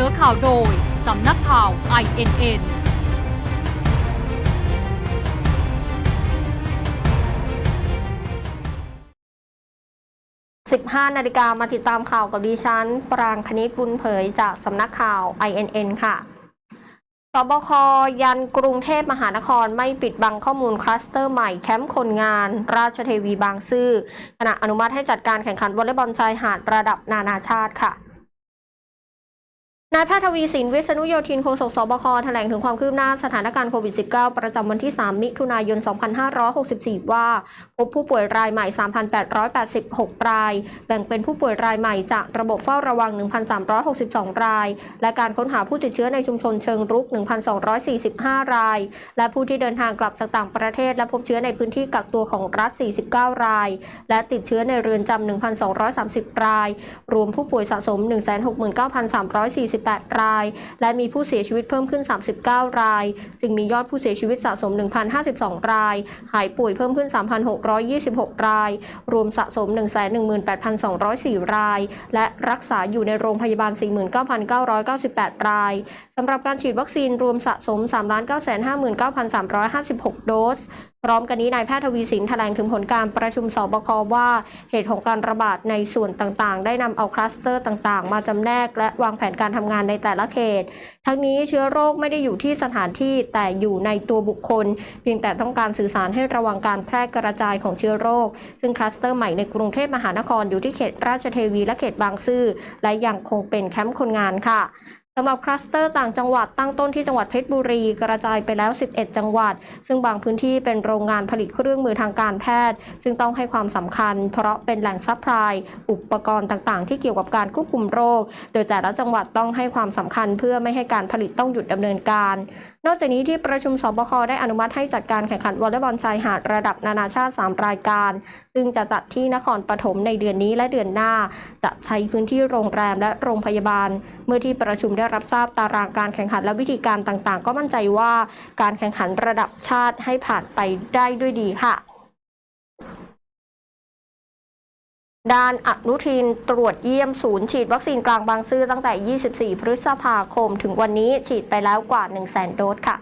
นอข่าวโดย สำนักข่าว INN 15 นาฬิกามาติดตามข่าวกับดิฉัน ปรางคณิตบุญเผยจากสำนักข่าว INN ค่ะสบคยันกรุงเทพมหานครไม่ปิดบังข้อมูลคลัสเตอร์ใหม่แคมป์คนงาน ราชเทวีบางซื่อขณะอนุมัติให้จัดการแข่งขันวอลเลย์บอลชายหาดระดับนานาชาติค่ะ นายแพทย์ทวีสินวิษณุโยธินโฆษกสบคแถลงถึงความคืบหน้าสถานการณ์โควิด -19 ประจำวันที่ 3 มิถุนายน 2564 ว่า พบผู้ป่วยรายใหม่ 3,886 ราย แบ่งเป็นผู้ป่วยรายใหม่จากระบบเฝ้าระวัง 1,362 ราย และการค้นหาผู้ติดเชื้อในชุมชนเชิงรุก 1,245 ราย และผู้ที่เดินทางกลับจากต่างประเทศ และพบเชื้อในพื้นที่กักตัวของรัฐ 49 ราย และติดเชื้อในเรือนจำ1,230 ราย รวมผู้ป่วยสะสม18ราย และมีผู้เสียชีวิตเพิ่มขึ้น 39 ราย จึงมียอดผู้เสียชีวิตสะสม 1,052 ราย หายป่วยเพิ่มขึ้น 3,626 ราย รวมสะสม 118,204 ราย และรักษาอยู่ในโรงพยาบาล 49,998 ราย สำหรับการฉีดวัคซีนรวมสะสม 3,959,356 โดสพร้อมกันนี้นายแพทย์ทวีสินแถลงถึงผลการประชุมสบคว่า เหตุของการระบาดในส่วนต่างๆ ได้นำเอาคลัสเตอร์ต่างๆ มาจำแนกและวางแผนการทำงานในแต่ละเขต ทั้งนี้เชื้อโรคไม่ได้อยู่ที่สถานที่แต่อยู่ในตัวบุคคล เพียงแต่ต้องการสื่อสารให้ระวังการแพร่กระจายของเชื้อโรค ซึ่งคลัสเตอร์ใหม่ในกรุงเทพมหานครอยู่ที่เขตราชเทวีและเขตบางซื่อและยังคงเป็นแคมป์คนงานค่ะสำหรับคลัสเตอร์ต่างจังหวัดตั้งต้นที่จังหวัดเพชรบุรีกระจายไปแล้ว 11 จังหวัด ซึ่งบางพื้นที่เป็นโรงงานผลิตเครื่องมือทางการแพทย์ ซึ่งต้องให้ความสำคัญ เพราะเป็นแหล่งซัพพลาย อุปกรณ์ต่างๆ ที่เกี่ยวกับการควบคุมโรค โดยแต่ละจังหวัดต้องให้ความสำคัญเพื่อไม่ให้การผลิตต้องหยุดดำเนินการ นอกจากนี้ที่ประชุมสบคได้อนุมัติให้จัดการแข่งขันวอลเลย์บอลชายหาดระดับนานาชาติ 3 รายการ ซึ่งจะจัดที่นครปฐมในเดือนนี้และเดือนหน้า จะใช้พื้นที่โรงแรมและโรงพยาบาล เมื่อที่ประชุมได้รับทราบตารางการแข่งขันและวิธีการต่างๆ ก็มั่นใจว่าการแข่งขันระดับชาติให้ผ่านไปได้ด้วยดีค่ะ ด้านอนุทินตรวจเยี่ยมศูนย์ฉีดวัคซีนกลางบางซื่อตั้งแต่ 24 พฤษภาคม ถึงวันนี้ฉีดไปแล้วกว่า 100,000 โดสค่ะ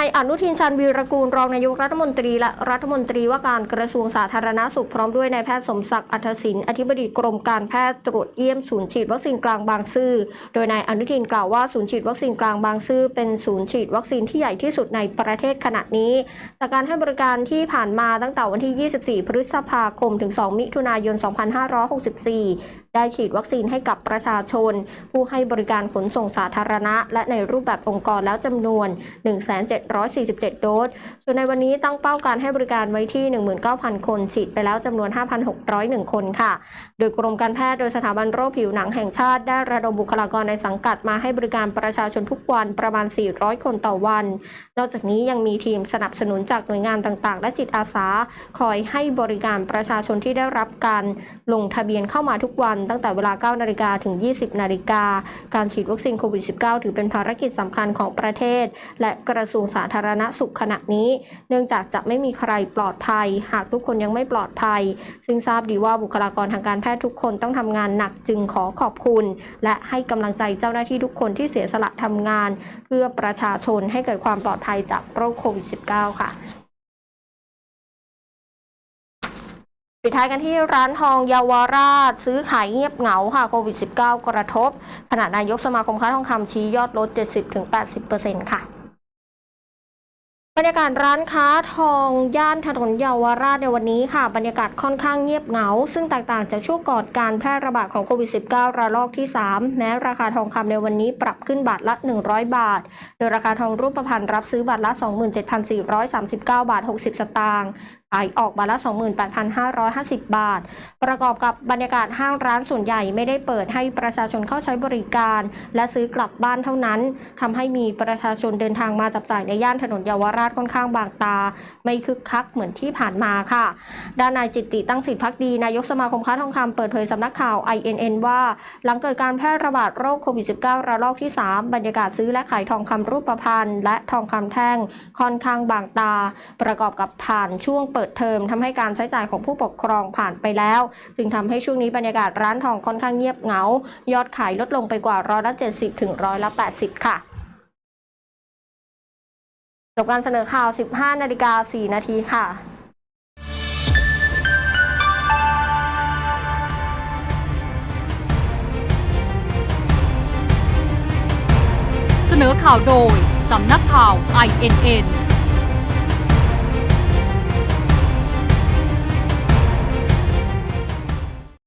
ายอนุทินชาญวีรกูลรองนายกรัฐมนตรีและรัฐมนตรีว่าการกระทรวงสาธารณาสุขพร้อมด้วยนายแพทย์สมศักดิ์อัธศินอธิบดีกรมการแพทย์ตรวจเยี่ยมศูนย์ฉีดวัคซีนกลางบางซื่อโดยนายอนุทินกล่าวว่าศูนย์ฉีดวัคซีนกลางบางซื่อเป็นศูนย์ฉีดวัคซีนที่ใหญ่ที่สุดในประเทศขณะนี้ จากการให้บริการที่ผ่านมาตั้งแต่วันที่ 24 พฤษภาคม ถึง 2 มิถุนายน 2564 ได้ฉีดวัคซีนให้กับประชาชน ผู้ให้บริการขนส่งสาธารณะ และในรูปแบบองค์กรแล้วจำนวน 1 7 1,747 โดส ส่วนในวันนี้ตั้งเป้าการให้บริการไว้ที่ 19,000 คนฉีดไปแล้วจำนวน 5,601 คนค่ะ โดยกรมการแพทย์โดยสถาบันโรคผิวหนังแห่งชาติ ได้ระดมบุคลากรในสังกัดมาให้บริการประชาชนทุกวันประมาณ 400 คนต่อวัน นอกจากนี้ยังมีทีมสนับสนุนจากหน่วยงานต่างๆ และจิตอาสา คอยให้บริการประชาชนที่ได้รับการลงทะเบียนเข้ามาทุกวันตั้งแต่เวลา 9 นาฬิกาถึง 20 นาฬิกา การฉีดวัคซีนโควิด -19 ถือเป็นภารกิจสำคัญของประเทศ และกระทรวงสาธารณสุขขณะนี้ เนื่องจากจะไม่มีใครปลอดภัย หากทุกคนยังไม่ปลอดภัย ซึ่งทราบดีว่าบุคลากรทางการแพทย์ทุกคนต้องทำงานหนักจึงขอขอบคุณ และให้กำลังใจเจ้าหน้าที่ทุกคนที่เสียสละทำงาน เพื่อประชาชนให้เกิดความปลอดภัยจากโรคโควิด -19 ค่ะปิดท้ายกันที่ร้านทองเยาวราช ซื้อขายเงียบเหงาค่ะโควิด -19 กระทบ ขณะนายกสมาคมค้าทองคำชี้ยอดลด 70-80%ค่ะ รรยากาศร้านค้าทองย่านถนนเยาวราชในวันนี้ค่ะ บรรยากาศค่อนข้างเงียบเหงา ซึ่งแตกต่างจากช่วงก่อนการแพร่ระบาดของโควิด -19 ระลอกที่ 3 แม้ราคาทองคำในวันนี้ปรับขึ้นบาทละ 100 บาท โดยราคาทองรูปพรรณรับซื้อบาทละ 27,439 บาท 60 สตางค์ ขายออกบาทละ 28,550 บาท ประกอบกับบรรยากาศห้างร้านส่วนใหญ่ไม่ได้เปิดให้ประชาชนเข้าใช้บริการ และซื้อกลับบ้านเท่านั้นทำให้มีประชาชนเดินทางมาจับจ่ายในย่านถนนเยาวราชค่อนข้างบางตา ไม่คึกคักเหมือนที่ผ่านมาค่ะ ด้านนายจิตติตั้งสิทธิพักดีนายกสมาคมค้าทองคำเปิดเผยสำนักข่าว INN ว่า หลังเกิดการแพร่ระบาดโรคโควิด -19 ระลอกที่ 3 บรรยากาศซื้อและขายทองคำรูปพรรณและทองคำแท่งค่อนข้างบางตา ประกอบกับผ่านช่วงเปิดปิดเทอมทำให้การใช้จ่ายของผู้ปกครองผ่านไปแล้ว จึงทำให้ช่วงนี้บรรยากาศร้านทองค่อนข้างเงียบเหงา ยอดขายลดลงไปกว่าร้อยละ70ถึงร้อยละ80ค่ะจบการเสนอข่าว 15 นาฬิกา 4 นาทีค่ะเสนอข่าวโดย สำนักข่าว INN